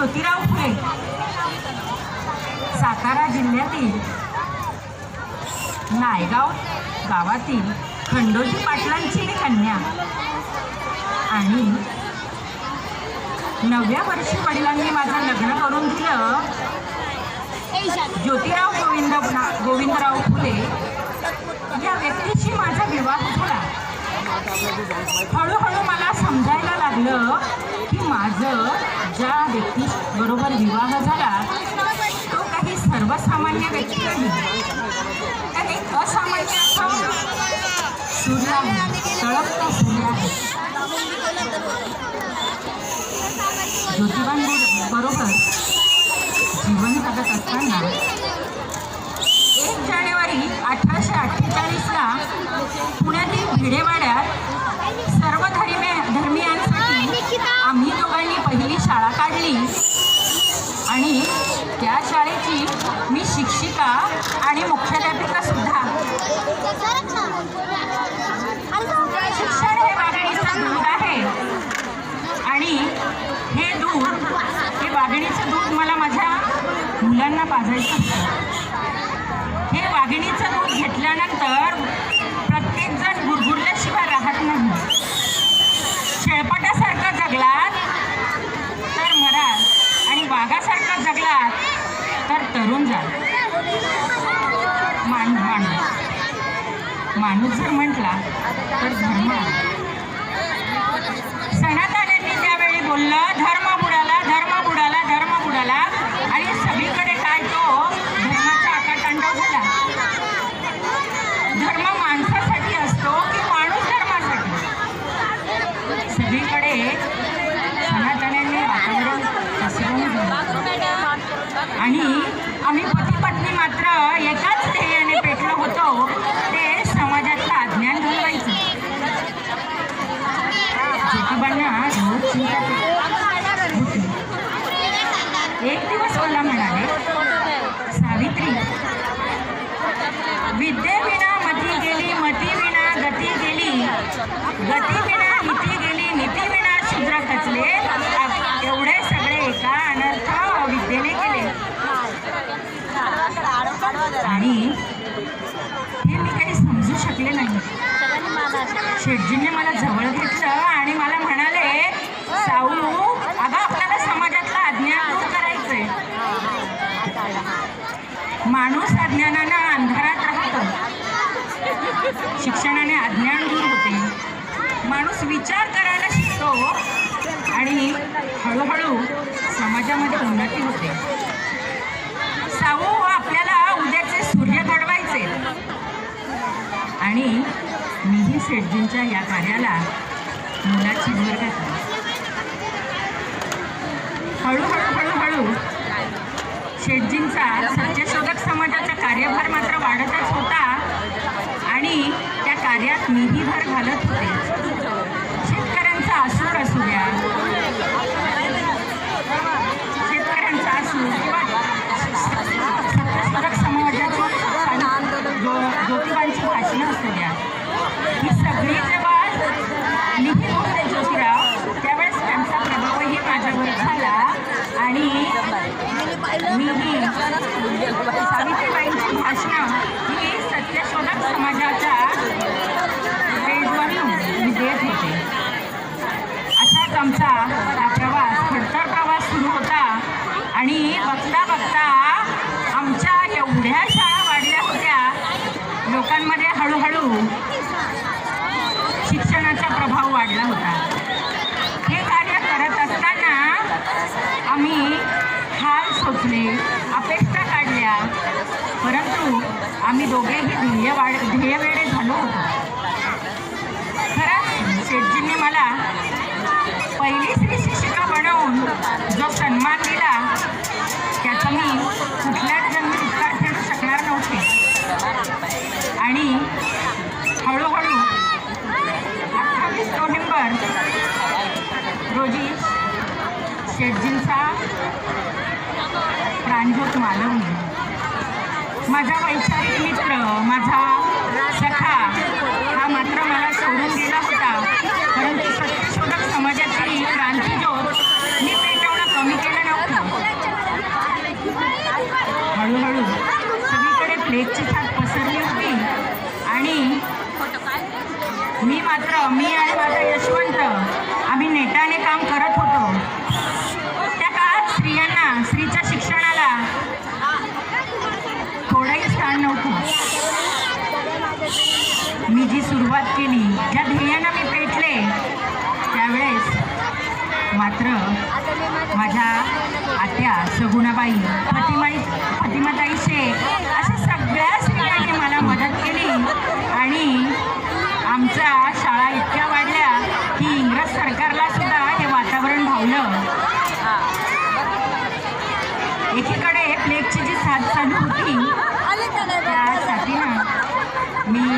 ज्योतिराव फुले. सातारा जिल्ह्यातील नायगाव गावातील खंडोजी पाटलांची मी कन्या आणि नवव्या वर्षी वडिलांनी माझं लग्न करून दिलं ज्योतिराव गोविंद गोविंदराव फुले. या व्यक्तीशी माझा विवाह झाला. हळूहळू मला समजायला लागलं की माझं ज्या व्यक्ती बरोबर विवाह झाला तो काही सर्वसामान्य व्यक्ती नाही. असामान्य सूर्य तळपता सूर्य आहे. ज्योतिबांबरोबर जीवन जगत असताना एक जानेवारी अठराशे अठ्ठेचाळीसला पुण्यातील भिडेवाड्यात सर्व धर्मे धर्मियांसाठी आम्ही दोघांनी पहिली शाळा काढली आणि त्या शाळेची मी शिक्षिका आणि मुख्याध्यापिका सुद्धा शिक्षण हे वाघिणीचं दूध आहे आणि हे दूध हे वाघिणीचं दूध मला माझ्या मुलांना पाजायचं असतं. हे वाघिणीचं दूध घेतल्यानंतर प्रत्येकजण गुरगुरल्याशिवाय राहत नाही शेळपटासारखं जगलात तर मराल आणि वाघासारखं जगलात तर जा मान माणूस माणूस जर म्हटला तर धर्म सनातनांनी त्यावेळी बोललं धर्म बुडाला धर्म बुडाला धर्म बुडाला. आणि सगळीकडे काय तो धर्माचा आकातांडव झाला. धर्म माणसासाठी असतो की माणूस धर्मासाठी? सगळीकडे सनातनांनी वातावरण पसरवून आणि आम्ही पती पत्नी मात्र एकाच ध्येयाने पेटलो होतो. ते समाजातलं अज्ञान घालवायचं ज्योतिबांना रोज चिंता एक दिवस मला म्हणाले शेठजींनी मला जवळ घेतलं आणि मला म्हणाले साऊ अगं आपल्याला समाजातलं अज्ञान दूर करायचंय? माणूस अज्ञानानं अंधारात राहतो. शिक्षणाने अज्ञान दूर होते. माणूस विचार करायला शिकतो आणि हळूहळू मीही शेठजींच्या या कार्याला मुलाची भर घातली हळूहळू हळूहळू शेटजींचा सत्यशोधक समाजाचा कार्यभार मात्र वाढतच होता आणि त्या कार्यात मीही भर घालत होते. शेतकऱ्यांचा आसूर असू द्या. शेतकऱ्यांचा आसूर किंवा सत्यशोधक समाजाची ज्योतिबांची भाषणं असू द्या. ही सगळी जेव्हा लिहित होते ज्योतिराव त्यावेळेस त्यांचा प्रभावही माझ्यावर झाला. आणि मीही सावित्रीबाईंची भाषणं ही सत्यशोधक समाजाच्या पेजवरून मी देत होते. असाच आमचा हा प्रवास खडतर प्रवास सुरू होता. आणि बघता बघता आमच्या एवढ्या शाळा वाढल्या होत्या लोकांमध्ये हळूहळू आम्ही हाल सोचले अपेक्षा काढल्या परंतु आम्ही दोघेही ध्येय वाढ ध्येयवेडे झालो होतो. खरंच शेटजींनी मला पहिली मानवली माझा वैचारिक मित्र माझा सखा हा मात्र मला सोडून गेला होता. परंतु सत्यशोधक समाजाची क्रांतीज्योत मी पेटवणं कमी केलं नव्हतं. हळूहळू सगळीकडे प्लेगची साथ पसरली होती. आणि मी मात्र मी आणि माझा यशवंत आम्ही नेटाने काम करत होतो. सुरुवात केली. ज्या ध्येयानं मी पेटले त्यावेळेस मात्र माझ्या आत्या सगुणाबाई फतिमाई फतिमाताई शेख अशा सगळ्या स्त्रियांनी मला मदत केली. आणि आमच्या शाळा इतक्या वाढल्या की इंग्रज सरकारला सुद्धा हे वातावरण भावलं. एकीकडे प्लेगची जी साथ चालू होती त्यासाठी मी